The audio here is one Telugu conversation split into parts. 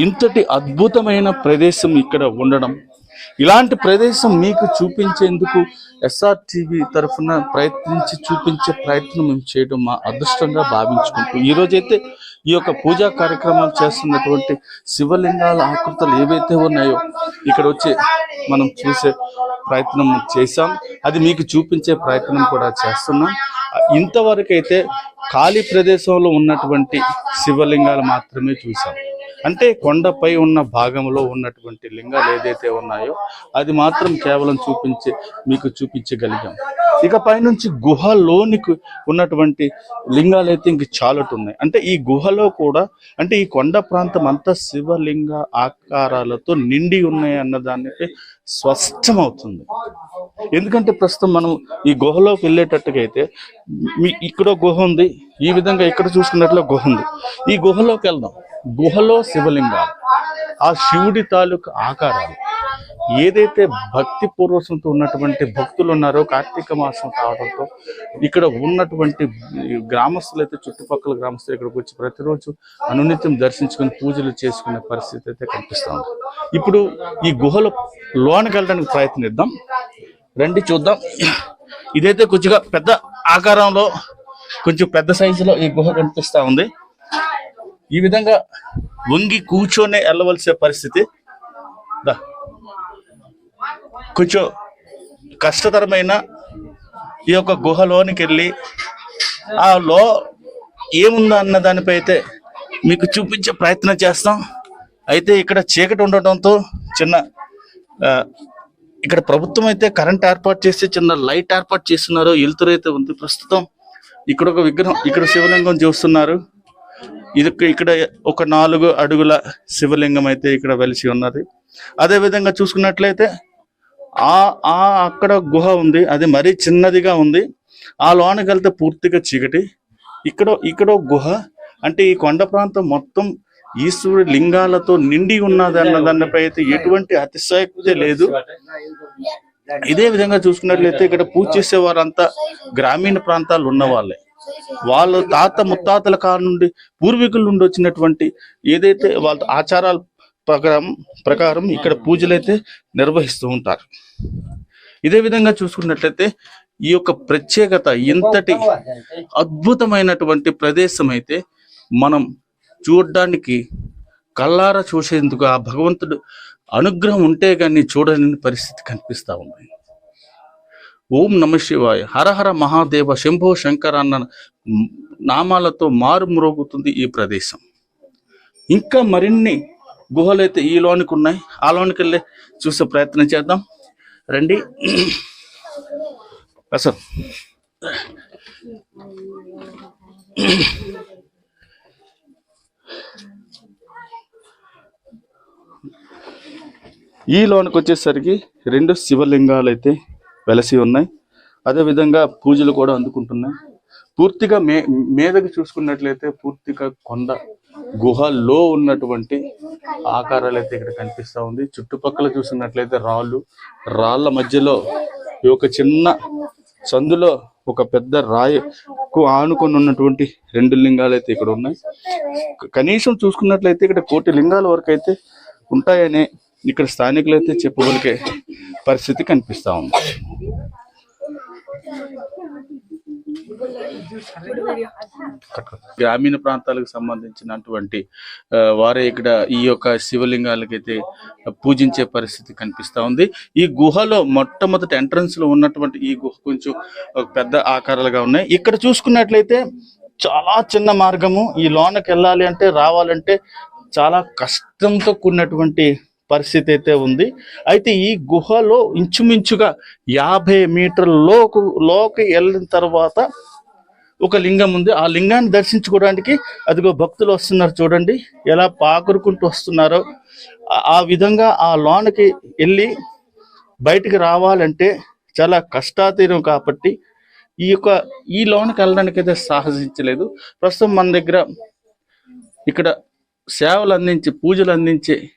ఇంతటి అద్భుతమైన ప్రదేశం ఇక్కడ ఉండడం ఇలాంటి ప్రదేశం మీకు చూపించేందుకు ఎస్ఆర్ టీవీ తరఫున ప్రయత్నించి చూపించే ప్రయత్నం మేము చేయడం మా అదృష్టంగా భావించుకుంటూ ఈ రోజైతే ఈ యొక్క పూజా కార్యక్రమాలు చేస్తున్నటువంటి శివలింగాల ఆకృతులు ఏవైతే ఉన్నాయో ఇక్కడ వచ్చి మనం చూసే ప్రయత్నం చేశాం. అది మీకు చూపించే ప్రయత్నం కూడా చేస్తున్నాం. ఇంతవరకు అయితే ఖాళీ ప్రదేశంలో ఉన్నటువంటి శివలింగాలు మాత్రమే చూసాం అంటే కొండపై ఉన్న భాగంలో ఉన్నటువంటి లింగాలు ఏదైతే ఉన్నాయో అది మాత్రం కేవలం చూపించే మీకు చూపించగలిగాం. ఇక పైనుంచి గుహలోనికి ఉన్నటువంటి లింగాలు అయితే ఇంక చాలటు ఉన్నాయి అంటే ఈ గుహలో కూడా అంటే ఈ కొండ ప్రాంతం అంతా శివలింగ ఆకారాలతో నిండి ఉన్నాయి అన్న దానికి స్పష్టమవుతుంది. ఎందుకంటే ప్రస్తుతం మనం ఈ గుహలోకి వెళ్ళేటట్టుగా అయితే మీ ఇక్కడ గుహ ఉంది ఈ విధంగా ఇక్కడ చూసుకున్నట్లు గుహ ఉంది. ఈ గుహలోకి వెళ్దాం. గుహలో శివలింగాలు ఆ శివుడి తాలూకు ఆకారాలు. ఏదైతే భక్తి పూర్వసంతో ఉన్నటువంటి భక్తులు ఉన్నారో కార్తీక మాసం కావడంతో ఇక్కడ ఉన్నటువంటి గ్రామస్తులు అయితే చుట్టుపక్కల గ్రామస్తులు ఇక్కడికి వచ్చి ప్రతిరోజు అనునిత్యం దర్శించుకొని పూజలు చేసుకునే పరిస్థితి అయితే కనిపిస్తా ఉంది. ఇప్పుడు ఈ గుహలో లోనకెళ్ళడానికి ప్రయత్నిద్దాం. రండి చూద్దాం. ఇదైతే కొద్దిగా పెద్ద ఆకారంలో కొంచెం పెద్ద సైజులో ఈ గుహ కనిపిస్తా ఉంది. ఈ విధంగా వంగి కూర్చొని వెళ్ళవలసే పరిస్థితి. దా. కొంచెం కష్టతరమైన ఈ యొక్క గుహలోనికి వెళ్ళి ఆ లో ఏముందా అన్న దానిపై అయితే మీకు చూపించే ప్రయత్నం చేస్తాం. అయితే ఇక్కడ చీకటి ఉండటంతో చిన్న ఇక్కడ ప్రభుత్వం అయితే కరెంట్ ఏర్పాటు చేసి చిన్న లైట్ ఏర్పాటు చేస్తున్నారు. వెలుతురు అయితే ఉంది ప్రస్తుతం. ఇక్కడ ఒక విగ్రహం ఇక్కడ శివలింగం చూస్తున్నారు. ఇది ఇక్కడ ఒక నాలుగు అడుగుల శివలింగం అయితే ఇక్కడ వెలిసి ఉన్నది. అదే విధంగా చూసుకున్నట్లయితే ఆ ఆ అక్కడ గుహ ఉంది. అది మరీ చిన్నదిగా ఉంది. ఆ లోనకి వెళ్తే పూర్తిగా చీకటి. ఇక్కడ ఇక్కడ గుహ. అంటే ఈ కొండ ప్రాంతం మొత్తం ఈశ్వరుడి లింగాలతో నిండి ఉన్నది అన్న దానిపై అయితే ఎటువంటి అతిశయక్తి లేదు. ఇదే విధంగా చూసుకున్నట్లయితే ఇక్కడ పూజ చేసే వారంతా గ్రామీణ ప్రాంతాలు ఉన్న వాళ్ళే వాళ్ళ తాత ముత్తాతల కాలం నుండి పూర్వీకుల నుండి వచ్చినటువంటి ఏదైతే వాళ్ళ ఆచారాలు ప్రకారం ప్రకారం ఇక్కడ పూజలు అయితే నిర్వహిస్తూ ఉంటారు. ఇదే విధంగా చూసుకున్నట్లయితే ఈ యొక్క ప్రత్యేకత ఇంతటి అద్భుతమైనటువంటి ప్రదేశం అయితే మనం చూడడానికి కళ్ళారా చూసేందుకు ఆ భగవంతుడు అనుగ్రహం ఉంటే కానీ చూడలేని పరిస్థితి కనిపిస్తా ఉంది. ఓం నమ శివాయ. హరహర మహాదేవ శంభో శంకర అన్న నామాలతో మారుమ్రోగుతుంది ఈ ప్రదేశం. ఇంకా మరిన్ని గుహలు అయితే ఈ లోనికి ఉన్నాయి. ఆ లోనికి వెళ్ళి చూసే ప్రయత్నం చేద్దాం. రండి. అసలు ఈ లోనికి వచ్చేసరికి రెండు శివలింగాలు అయితే వెలసి ఉన్నాయి. అదేవిధంగా పూజలు కూడా అందుకుంటున్నాయి. పూర్తిగా మే మీదకి చూసుకున్నట్లయితే పూర్తిగా కొండ గుహలో ఉన్నటువంటి ఆకారాలు అయితే ఇక్కడ కనిపిస్తా ఉంది. చుట్టుపక్కల చూసినట్లయితే రాళ్ళు. రాళ్ళ మధ్యలో ఈ ఒక చిన్న సందులో ఒక పెద్ద రాయికు ఆనుకొని ఉన్నటువంటి రెండు లింగాలు అయితే ఇక్కడ ఉన్నాయి. కనీసం చూసుకున్నట్లయితే ఇక్కడ కోటి లింగాల వరకు అయితే ఉంటాయని ఇక్కడ స్థానికులు అయితే చెప్పగలిగే పరిస్థితి కనిపిస్తూ ఉంది. గ్రామీణ ప్రాంతాలకు సంబంధించినటువంటి వారే ఇక్కడ ఈ యొక్క శివలింగాలకైతే పూజించే పరిస్థితి కనిపిస్తా ఉంది. ఈ గుహలో మొట్టమొదటి ఎంట్రన్స్లో ఉన్నటువంటి ఈ గుహ కొంచెం ఒక పెద్ద ఆకారాలుగా ఉన్నాయి. ఇక్కడ చూసుకున్నట్లయితే చాలా చిన్న మార్గము. ఈ లోనకి వెళ్ళాలి అంటే రావాలంటే చాలా కష్టంతో కూడినటువంటి పరిస్థితి అయితే ఉంది. అయితే ఈ గుహలో ఇంచుమించుగా యాభై మీటర్ల లోకు లోకి వెళ్ళిన తర్వాత ఒక లింగం ఉంది. ఆ లింగాన్ని దర్శించుకోవడానికి అదిగో భక్తులు వస్తున్నారు చూడండి. ఎలా పాకురుకుంటూ వస్తున్నారో. ఆ- విధంగా ఆ లోనకి వెళ్ళి బయటికి రావాలంటే చాలా కష్టాతీరం కాబట్టి ఈ యొక్క ఈ లోనకి వెళ్ళడానికి అయితే సాహసించలేదు. ప్రస్తుతం మన దగ్గర ఇక్కడ సేవలు అందించి పూజలు అందించే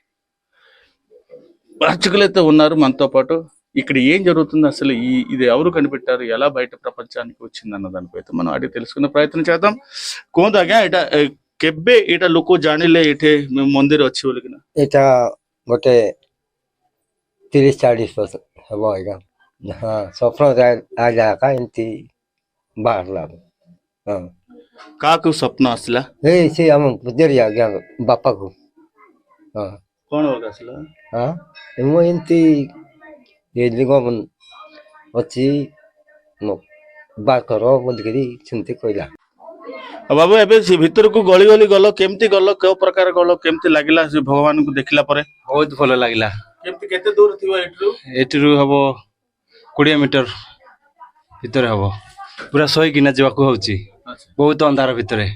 అర్చకులైతే ఉన్నారు మనతో పాటు ఇక్కడ ఏం జరుగుతుంది అసలు ఈ ఇది ఎవరు కనిపెట్టారు ఎలా బయట ప్రపంచానికి వచ్చింది అన్న దానిపై అయితే మనం అడిగి తెలుసుకునే ప్రయత్నం చేద్దాం కోదాగా ఇట କେବେ ଏଇଟା ଲୋକ ଜାଣିଲେ ଏଠି ମନ୍ଦିର ଅଛି ବୋଲିକିନା ଏଇଟା ଗୋଟେ ତିରିଶ ଚାଳିଶ ବର୍ଷ ହେବ ଆଜ୍ଞା ହଁ ସ୍ୱପ୍ନ ଆଜ୍ଞା ଏକା ଏମିତି ବାହାରିଲା ହଁ କାହାକୁ ସ୍ୱପ୍ନ ଆସିଲା ଏଇ ସେ ଆମ ପୂଜାରୀ ଆଜ୍ଞା ବାପାକୁ ହଁ କଣ ଆସିଲା ହଁ ମୁଁ ଏମିତି ଏ ଲିଙ୍ଗ ଅଛି ମୋ ବାହାର କର ବୋଲିକିରି ସେମିତି କହିଲା ଆଉ ବାବୁ ଏବେ ସେ ଭିତରକୁ ଗଳି ଗଳି ଗଲ କେମିତି ଗଲ କେଉଁ ପ୍ରକାର ଗଲ କେମିତି ଲାଗିଲା ସେ ଭଗବାନଙ୍କୁ ଦେଖିଲା ପରେ ବହୁତ ଭଲ ଲାଗିଲା କେମିତି କେତେ ଦୂର ଥିବ ଏଠୁ ଏଠିରୁ ହବ କୋଡ଼ିଏ ମିଟର ଭିତରେ ହବ ପୁରା ଶୋଇକିନା ଯିବାକୁ ହଉଛି ବହୁତ ଅନ୍ଧାର ଭିତରେ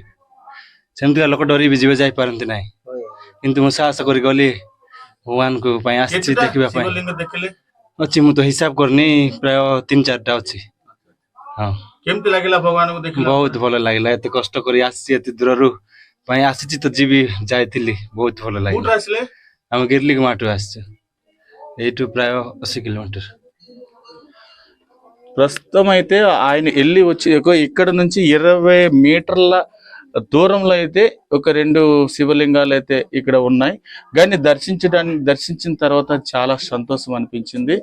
ସେମିତିକା ଲୋକ ଡରି ବି ଯିବେ ଯାଇପାରନ୍ତି ନାହିଁ କିନ୍ତୁ ମୁଁ ସାହସ କରି ଗଲି ଭଗବାନଙ୍କ ପାଇଁ ଆସିଛି ଦେଖିବା ପାଇଁ ଅଛି ମୁଁ ତ ହିସାବ କରିନି ପ୍ରାୟ ତିନି ଚାରିଟା ଅଛି ହଁ କେମିତି ଲାଗିଲା ଭଗବାନଙ୍କୁ ଦେଖି ବହୁତ ଭଲ ଲାଗିଲା ଏତେ କଷ୍ଟ କରି ଆସିଛି ଏତେ ଦୂରରୁ ପାଇଁ ଆସିଛି ତ ଯିବି ଯାଇଥିଲି ବହୁତ ଭଲ ଲାଗିଲା ଆମେ ଗିର୍ଲିକ ମାଠୁ ଆସିଛୁ ଏଇଠୁ ପ୍ରାୟ ଅଶୀ କିଲୋମିଟର ప్రస్తుతం అయితే ఆయన వెళ్ళి వచ్చి ఇక్కడ నుంచి ఇరవై మీటర్ల దూరంలో అయితే ఒక రెండు శివలింగాలు అయితే ఇక్కడ ఉన్నాయి. కానీ దర్శించడానికి దర్శించిన తర్వాత చాలా సంతోషం అనిపించింది.